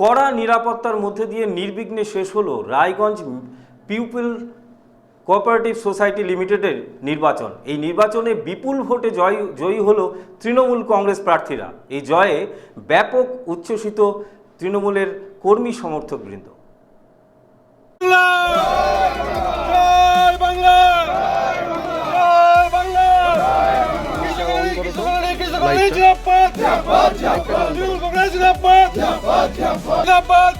কড়া নিরাপত্তার মধ্যে দিয়ে নির্বিঘ্নে শেষ হলো রায়গঞ্জ পিউপিল কোঅপারেটিভ সোসাইটি লিমিটেডের নির্বাচন। এই নির্বাচনে বিপুল ভোটে জয়, জয়ী হলো তৃণমূল কংগ্রেস প্রার্থীরা। এই জয়ে ব্যাপক উচ্ছ্বসিত তৃণমূলের কর্মী সমর্থকবৃন্দ। Bangla Zindabad!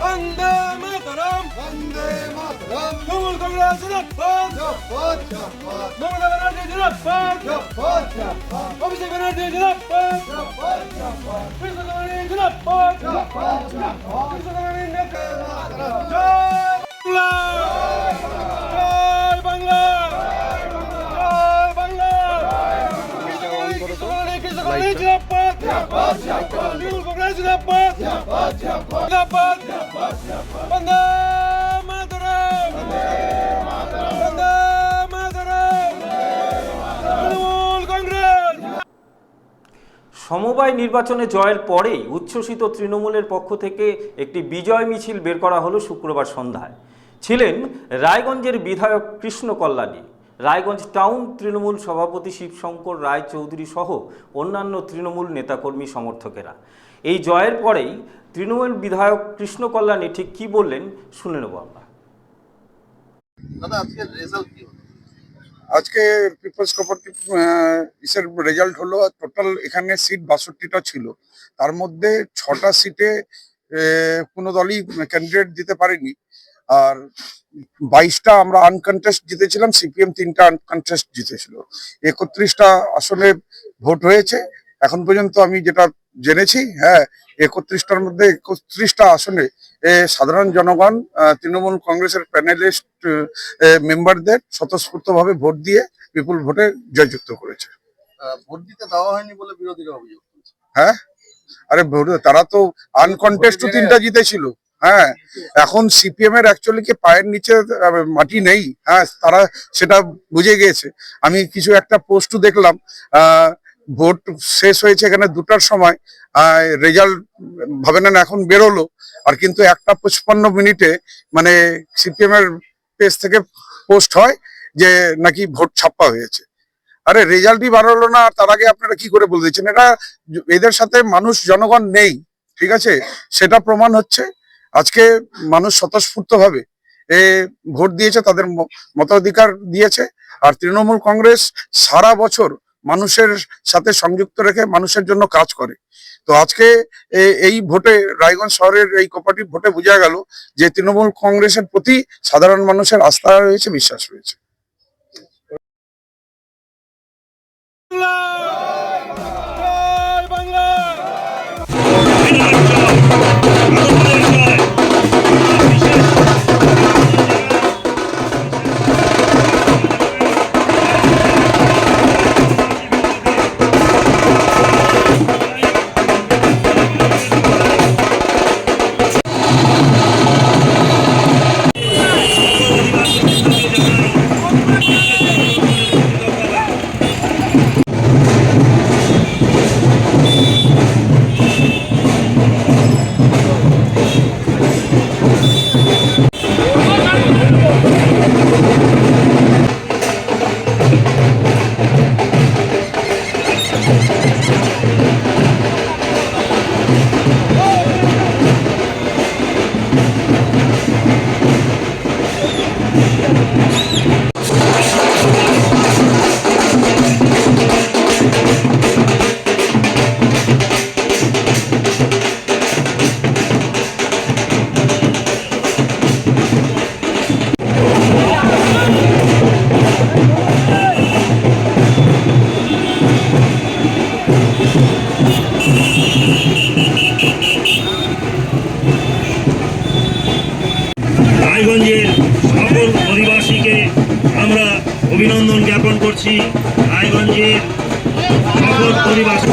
Vande Mataram! Vande Mataram! Kumur Kongresi Rappat! Rappat, Rappat! Mamada Benerdeyici Rappat! Rappat, Rappat! Ofise Benerdeyici Rappat! Rappat, Rappat! Hırsız Benerdeyici Rappat! Rappat, Rappat! Hırsız Benerdeyici Rappat! Rappat, Rappat! সমবায় নির্বাচনে জয়ের পরেই উচ্ছ্বসিত তৃণমূলের পক্ষ থেকে একটি বিজয় মিছিল বের করা হলো শুক্রবার সন্ধ্যায়। ছিলেন রায়গঞ্জের বিধায়ক কৃষ্ণ কল্যাণী রায়গঞ্জ টাউন তৃণমূল সভাপতি শিবশঙ্কর রায় চৌধুরী সহ অন্যান্য তৃণমূল নেতাকর্মী সমর্থকেরা। এই জয়ের পরেই তৃণমূল বিধায়ক কৃষ্ণ কল্যাণী ঠিক কী বললেন শুনে নেব আমরা। দাদা আজকের রেজাল্ট কি আজকে পিপলস কোপারেটিভ ইসের রেজাল্ট হলো টোটাল এখানে সিট বাষট্টিটা ছিল। তার মধ্যে ছটা সিটে কোনো দলই ক্যান্ডিডেট দিতে পারেনি। আর বাইশটা আমরা আনকনটেস্ট জিতেছিলাম সিপিএম তিনটা আনকনটেস্ট জিতেছিল। একত্রিশটা আসলে ভোট হয়েছে। এখন পর্যন্ত আমি যেটা জেনেছি হ্যাঁ একত্রিশটার মধ্যে একত্রিশটা আসনে এ, সাধারণ জনগণ তৃণমূল কংগ্রেসের প্যানেলিস্ট মেম্বারদের স্বতঃস্ফূর্তভাবে ভোট দিয়ে বিপুল ভোটে জয়যুক্ত করেছে। ভোট দিতে দেওয়া হয়নি বলে বিরোধীরা অভিযোগ হ্যাঁ? আরে ভোট তারা তো আনকন্টেস্ট তিনটা জিতেছিল। হ্যাঁ এখন সিপিএম এর অ্যাকচুয়ালি কি পায়ের নিচে মাটি নেই? হ্যাঁ তারা সেটা বুঝে গিয়েছে। আমি কিছু একটা পোস্ট দেখলাম ভোট শেষ হয়েছে এখানে দুটার সময় রেজাল্ট ভাবে না, এখন বেরোলো। আর কিন্তু একটা পঁচপান্ন মিনিটে মানে সিপিএম এর পেজ থেকে পোস্ট হয় যে নাকি ভোট ছাপ্পা হয়েছে। আরে রেজাল্টই বার হলো না তার আগে আপনারা কি করে বলে দিচ্ছেন? এটা এদের সাথে মানুষ, জনগণ নেই, ঠিক আছে? সেটা প্রমাণ হচ্ছে। আজকে মানুষ স্বতঃস্ফূর্ত ভাবে এ ভোট দিয়েছে, তাদের মতাধিকার দিয়েছে। আর তৃণমূল কংগ্রেস সারা বছর মানুষের সাথে সংযুক্ত রেখে মানুষের জন্য কাজ করে। তো আজকে এই ভোটে রায়গঞ্জ শহরের এই কোপারেটিভ ভোটে বোঝা গেল যে তৃণমূল কংগ্রেসের প্রতি সাধারণ মানুষের আস্থা রয়েছে, বিশ্বাস রয়েছে। বাংলা! অভিনন্দন জ্ঞাপন করছি রায়গঞ্জের সকল অধিবাসী